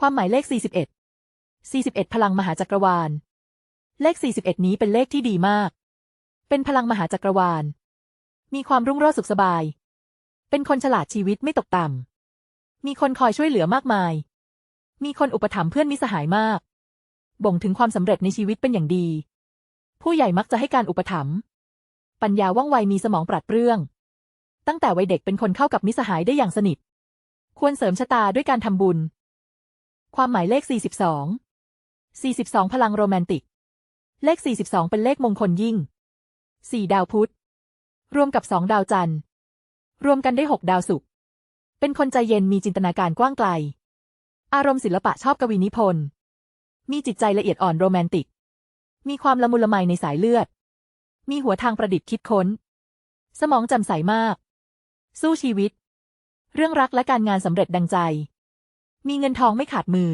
ความหมายเลข 41 41 พลังมหาจักรวาล เลข 41 นี้เป็นเลขที่ดีมาก เป็นพลังมหาจักรวาล มีความรุ่งโรจน์สุขสบาย เป็นคนฉลาดชีวิตไม่ตกต่ำ มีคนคอยช่วยเหลือมากมาย มีคนอุปถัมภ์เพื่อนมิสหายมาก บ่งถึงความสำเร็จในชีวิตเป็นอย่างดี ผู้ใหญ่มักจะให้การอุปถัมภ์ ปัญญาว่องไวมีสมองปราดเปรื่อง ตั้งแต่วัยเด็กเป็นคนเข้ากับมิสหายได้อย่างสนิท ควรเสริมชะตาด้วยการทำบุญ ความหมายเลข 42 42 พลังโรแมนติก เลข 42 เป็นเลขมงคลยิ่ง 4 ดาวพุธ รวมกับ 2 ดาวจันทร์ รวมกันได้ 6 ดาวศุกร์ เป็นคนใจเย็นมีจินตนาการกว้างไกล อารมณ์ศิลปะชอบกวีนิพนธ์ มีจิตใจละเอียดอ่อนโรแมนติก มีความละมุนละไมในสายเลือด มีหัวทางประดิษฐ์คิดค้น สมองจำใสมาก สู้ชีวิต เรื่องรักและการงานสำเร็จดังใจ มีเงินทองไม่ขาดมือ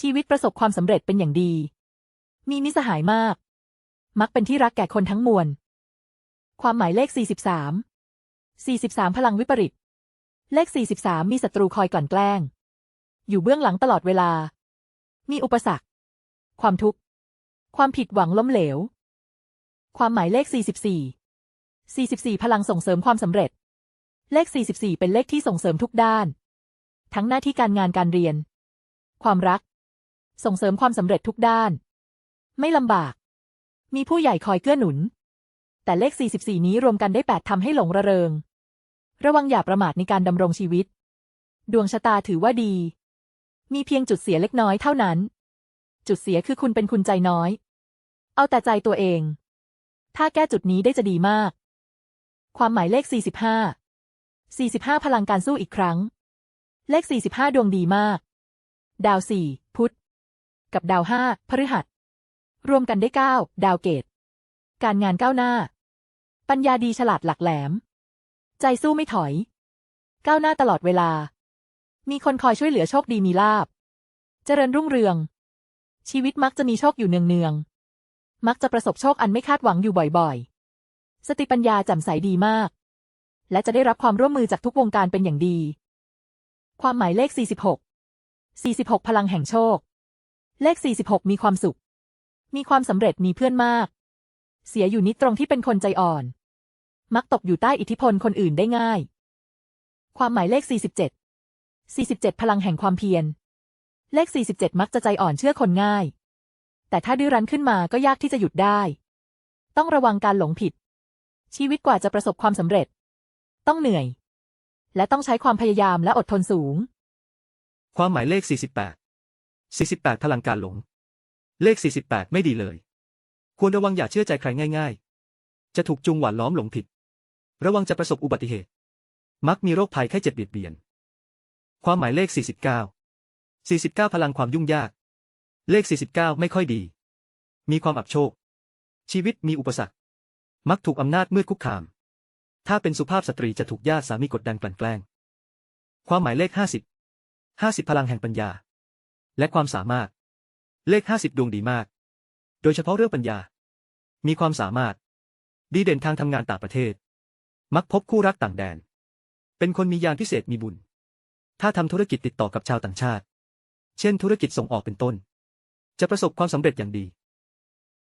ชีวิตประสบความสำเร็จเป็นอย่างดี มีมิสหายมาก มักเป็นที่รักแก่คนทั้งมวล ความหมายเลข 43 43 พลังวิปริต เลข 43 มีศัตรูคอยกลั่นแกล้ง อยู่เบื้องหลังตลอดเวลา มีอุปสรรค ความทุกข์ ความผิดหวังล้มเหลว ความหมายเลข 44 44 พลังส่งเสริมความสำเร็จ เลข 44 เป็นเลขที่ส่งเสริมทุกด้าน ทั้งหน้าที่การงานการเรียน ความรัก ส่งเสริมความสำเร็จทุกด้าน ไม่ลำบาก มีผู้ใหญ่คอยเกื้อหนุน แต่เลข 44 นี้รวมกันได้ 8ทำให้หลงระเริง ระวังอย่าประมาทในการดำรงชีวิต ดวงชะตาถือว่าดี มีเพียงจุดเสียเล็กน้อยเท่านั้น จุดเสียคือคุณเป็นคุณใจน้อย เอาแต่ใจตัวเอง ถ้าแก้จุดนี้ได้จะดีมาก ความหมายเลข 45 45 พลังการสู้อีกครั้ง เลข 45 ดวงดีมาก ดาว 4 พุธ กับดาว 5 พฤหัส รวมกันได้ 9 ดาวเกต การงานก้าวหน้า ปัญญาดีฉลาดหลักแหลม ใจสู้ไม่ถอย ก้าวหน้าตลอดเวลา มีคนคอยช่วยเหลือโชคดีมีลาบ เจริญรุ่งเรือง ชีวิตมักจะมีโชคอยู่เนืองๆ มักจะประสบโชคอันไม่คาดหวังอยู่บ่อยๆ สติปัญญาแจ่มใสดีมาก และจะได้รับความร่วมมือจากทุกวงการเป็นอย่างดี ความหมายเลข 46 46 พลังแห่งโชค เลข 46 มีความสุข มีความสำเร็จมีเพื่อนมาก เสียอยู่นิดตรงที่เป็นคนใจอ่อน มักตกอยู่ใต้อิทธิพลคนอื่นได้ง่าย ความหมายเลข 47 47 พลังแห่งความเพียร เลข 47 มักจะใจอ่อนเชื่อคนง่าย แต่ถ้าดื้อรั้นขึ้นมาก็ยากที่จะหยุดได้ ต้องระวังการหลงผิด ชีวิตกว่าจะประสบความสำเร็จ ต้องเหนื่อย และต้องใช้ความพยายามและอดทนสูง ความหมายเลข 48 48 พลังการหลง เลข 48 ไม่ดีเลย ควรระวังอย่าเชื่อใจใครง่ายๆ จะถูกจูงหวานล้อมหลงผิด ระวังจะประสบอุบัติเหตุ มักมีโรคภัยไข้เจ็บเบียดเบียน ความหมายเลข 49 49 พลังความยุ่งยาก เลข 49 ไม่ค่อยดี มีความอับโชค ชีวิตมีอุปสรรค มักถูกอำนาจมืดคุกคาม ถ้าเป็นสุภาพสตรีจะถูกญาติสามีกดดันกลั่นแกล้ง ความหมายเลข50 50พลังแห่งปัญญา และความสามารถ เลข50ดวงดีมาก โดยเฉพาะเรื่องปัญญา มีความสามารถ ดีเด่นทางทำงานต่างประเทศ มักพบคู่รักต่างแดน เป็นคนมียานพิเศษมีบุญ ถ้าทำธุรกิจติดต่อกับชาวต่างชาติ เช่นธุรกิจส่งออกเป็นต้น จะประสบความสำเร็จอย่างดี